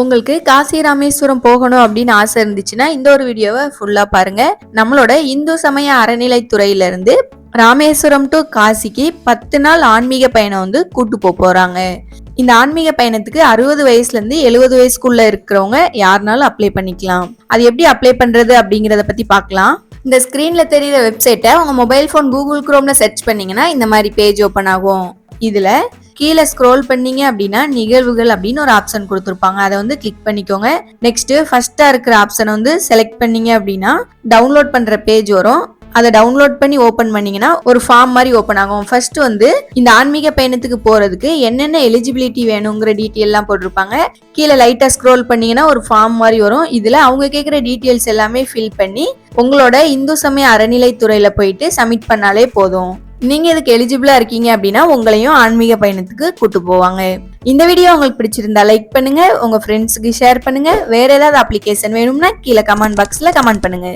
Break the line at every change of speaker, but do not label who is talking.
உங்களுக்கு காசி ராமேஸ்வரம் போகணும் அப்படின்னு ஆசை இருந்துச்சுன்னா இந்த ஒரு வீடியோவை ஃபுல்லாக பாருங்கள் நம்மளோட இந்து சமய அறநிலைத்துறையிலேருந்து ராமேஸ்வரம் டு காசிக்கு பத்து நாள் ஆன்மீக பயணம் வந்து கூட்டு போக போகிறாங்க இந்த ஆன்மீக பயணத்துக்கு அறுபது வயசுலேருந்து எழுபது வயசுக்குள்ளே இருக்கிறவங்க யாருனாலும் அப்ளை பண்ணிக்கலாம். அது எப்படி அப்ளை பண்ணுறது அப்படிங்கிறத பற்றி பார்க்கலாம். இந்த ஸ்க்ரீனில் தெரியுற வெப்சைட்டை உங்கள் மொபைல் ஃபோன் கூகுள் குரோமில் சர்ச் பண்ணிங்கன்னா இந்த மாதிரி பேஜ் ஓப்பன் ஆகும். இதுல கீழே ஸ்க்ரோல் பண்ணீங்க அப்படின்னா நிகழ்வுகள் அப்படின்னு ஒரு ஆப்ஷன் கொடுத்துருப்பாங்க. அதை வந்து கிளிக் பண்ணிக்கோங்க. நெக்ஸ்ட் ஃபர்ஸ்டா இருக்கிற ஆப்ஷனை வந்து செலக்ட் பண்ணீங்க அப்படின்னா டவுன்லோட் பண்ற பேஜ் வரும். அதை டவுன்லோட் பண்ணி ஓப்பன் பண்ணீங்கன்னா ஒரு ஃபார்ம் மாதிரி ஓப்பன் ஆகும். ஃபர்ஸ்ட் வந்து இந்த ஆன்மீக பயணத்துக்கு போறதுக்கு என்னென்ன எலிஜிபிலிட்டி வேணுங்கிற டீட்டெயில்லாம் போட்டிருப்பாங்க. கீழே லைட்டா ஸ்க்ரோல் பண்ணீங்கன்னா ஒரு ஃபார்ம் மாதிரி வரும். இதுல அவங்க கேட்குற டீட்டெயில்ஸ் எல்லாமே ஃபில் பண்ணி உங்களோட இந்து சமய அறநிலைத்துறையில போயிட்டு சப்மிட் பண்ணாலே போதும். நீங்க இதுக்கு எலிஜிபிளா இருக்கீங்க அப்படின்னா உங்களையும் ஆன்மீக பயணத்துக்கு கூட்டு போவாங்க. இந்த வீடியோ உங்களுக்கு பிடிச்சிருந்தா லைக் பண்ணுங்க உங்க ஃப்ரெண்ட்ஸுக்கு ஷேர் பண்ணுங்க. வேற ஏதாவது அப்ளிகேஷன் வேணும்னா கீழே கமெண்ட் பாக்ஸ்ல கமெண்ட் பண்ணுங்க.